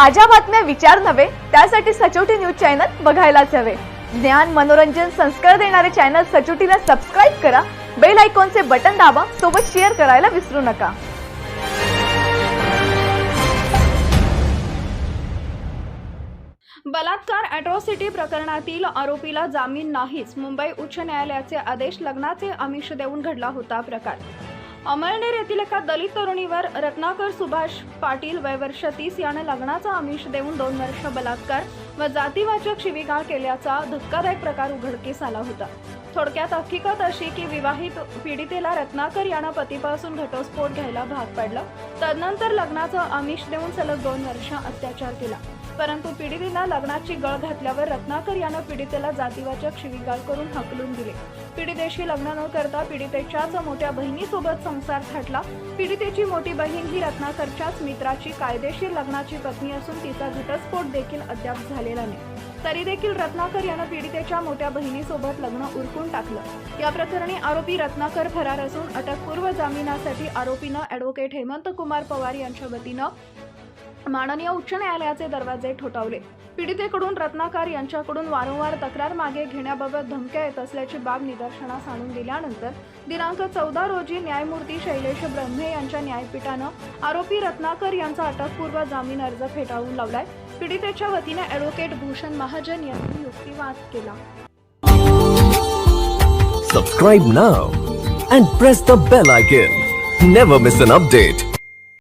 ताज्या बातम्या विचार नव्हे त्यासाठी सचोटी न्यूज चॅनल बघायलाच हवे. ज्ञान मनोरंजन संस्कार देणारे चॅनल सचोटीला सबस्क्राईब करा बेल आयकॉनचे बटन दाबा सोबत शेअर करायला विसरू नका. बलात्कार अॅट्रॉसिटी प्रकरणातील आरोपीला जामीन नाहीच. मुंबई उच्च न्यायालयाचे आदेश लग्नाचे आमिष देऊन घडला होता प्रकार. अमळनेर येथील एका दलित तरुणीवर रत्नाकर सुभाष पाटील वय वर्ष तीस याने लग्नाचा आमिष देऊन दोन वर्ष बलात्कार व जातीवाचक शिविगाळ केल्याचा धक्कादायक प्रकार उघडकीस आला होता. थोडक्यात हकीकत अशी की विवाहित पीडितेला रत्नाकर यानं पतीपासून घटस्फोट घ्यायला भाग पाडलं. तदनंतर लग्नाचं आमिष देऊन सलग दोन वर्ष अत्याचार केला. परंतु पीडितेला लग्नाची गळ घातल्यावर रत्नाकर यानं पीडितेला जातीवाचक शिवीगाळ करून हकलून दिले. पीडितेशी लग्न न करता पीडितेच्याच मोठ्या बहिणीसोबत संसार थाटला. पीडितेची मोठी बहीण ही रत्नाकरच्याच मित्राची कायदेशीर लग्नाची पत्नी असून तिचा घटस्फोट देखील अद्याप झालेला नाही. तरी देखील रत्नाकर यानं पीडितेच्या मोठ्या बहिणीसोबत लग्न उरकून टाकलं. या प्रकरणी आरोपी रत्नाकर फरार असून अटकपूर्व जामिनासाठी आरोपीनं ॲडव्होकेट हेमंत कुमार पवार यांच्या वतीनं माननीय उच्च न्यायालयाचे दरवाजे ठोठावले. पीडितेकडून रत्नाकर यांच्याकडून वारंवार तक्रार मागे घेण्याबाबत धमक्या येत असल्याची बाब निदर्शनास आणून दिल्यानंतर दिनांक चौदा रोजी न्यायमूर्ती शैलेश ब्रह्मे यांच्या न्यायपीठानं आरोपी रत्नाकर यांचा अटकपूर्व जामीन अर्ज फेटाळून लावलाय. पीडितेच्या वतीने ॲडव्होकेट भूषण महाजन यांनी युक्तिवाद केला. Subscribe now and press the bell icon never miss an update